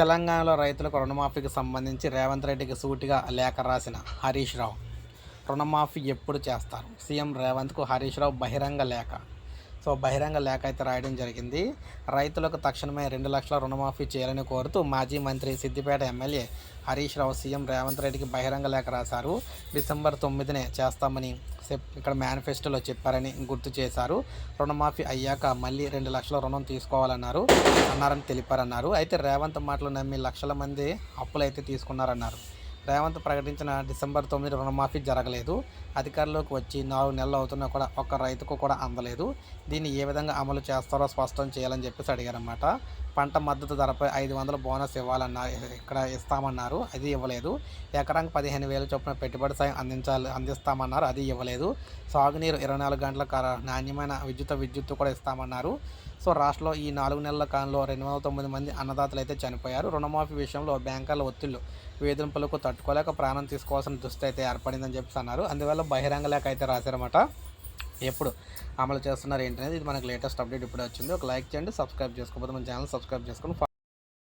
తెలంగాణలో రైతులకు రుణమాఫీకి సంబంధించి రేవంత్ రెడ్డికి సూటిగా లేఖ రాసిన హరీష్ రావు. రుణమాఫీ ఎప్పుడు చేస్తారు? సీఎం రేవంత్కు హరీష్ రావు బహిరంగ లేఖ. సో బహిరంగ లేఖ అయితే రాయడం జరిగింది. రైతులకు తక్షణమే రెండు లక్షల రుణమాఫీ చేయాలని కోరుతూ మాజీ మంత్రి సిద్దిపేట ఎమ్మెల్యే హరీష్ రావు సీఎం రేవంత్ రెడ్డికి బహిరంగ లేఖ రాశారు. డిసెంబర్ తొమ్మిదినే చేస్తామని సెప్ ఇక్కడ మేనిఫెస్టోలో చెప్పారని గుర్తు చేశారు. రుణమాఫీ అయ్యాక మళ్ళీ రెండు లక్షల రుణం తీసుకోవాలన్నారు అన్నారని తెలిపారన్నారు. అయితే రేవంత్ మాటలు నమ్మి లక్షల మంది అప్పులు అయితే తీసుకున్నారన్నారు. రేవంత్ ప్రకటించిన డిసెంబర్ తొమ్మిది రుణమాఫీ జరగలేదు. అధికారంలోకి వచ్చి నాలుగు నెలలు అవుతున్నా కూడా ఒక్క రైతుకు కూడా అందలేదు. దీన్ని ఏ విధంగా అమలు చేస్తారో స్పష్టం చేయాలని చెప్పేసి అడిగారన్నమాట. పంట మద్దతు ధరపై ఐదు వందల బోనస్ ఇవ్వాలన్నారు ఇక్కడ ఇస్తామన్నారు. అది ఇవ్వలేదు. ఎకరానికి పదిహేను వేల చొప్పున పెట్టుబడి సాయం అందించాలి అందిస్తామన్నారు. అది ఇవ్వలేదు. సాగునీరు ఇరవై నాలుగు గంటల నాణ్యమైన విద్యుత్ విద్యుత్తు కూడా ఇస్తామన్నారు. సో రాష్ట్రంలో ఈ నాలుగు నెలల కాలంలో రెండు వందల తొమ్మిది మంది అన్నదాతలు అయితే చనిపోయారు. రుణమాఫీ విషయంలో బ్యాంకర్ల ఒత్తిళ్ళు వేధింపులకు తట్టుకోలేక ప్రాణం తీసుకోవాల్సిన దుస్థితి అయితే ఏర్పడిందని చెప్పేసి అన్నారు. అందువల్ల బహిరంగ లేఖ అయితే రాశారన్నమాట. ఎప్పుడు అమలు చేస్తున్నారు ఏంటనేది ఇది మనకు లేటెస్ట్ అప్డేట్ ఇప్పుడు వచ్చింది. ఒక లైక్ చేయండి సబ్స్క్రైబ్ చేసుకోకపోతే మన ఛానల్ సబ్స్క్రైబ్ చేసుకొని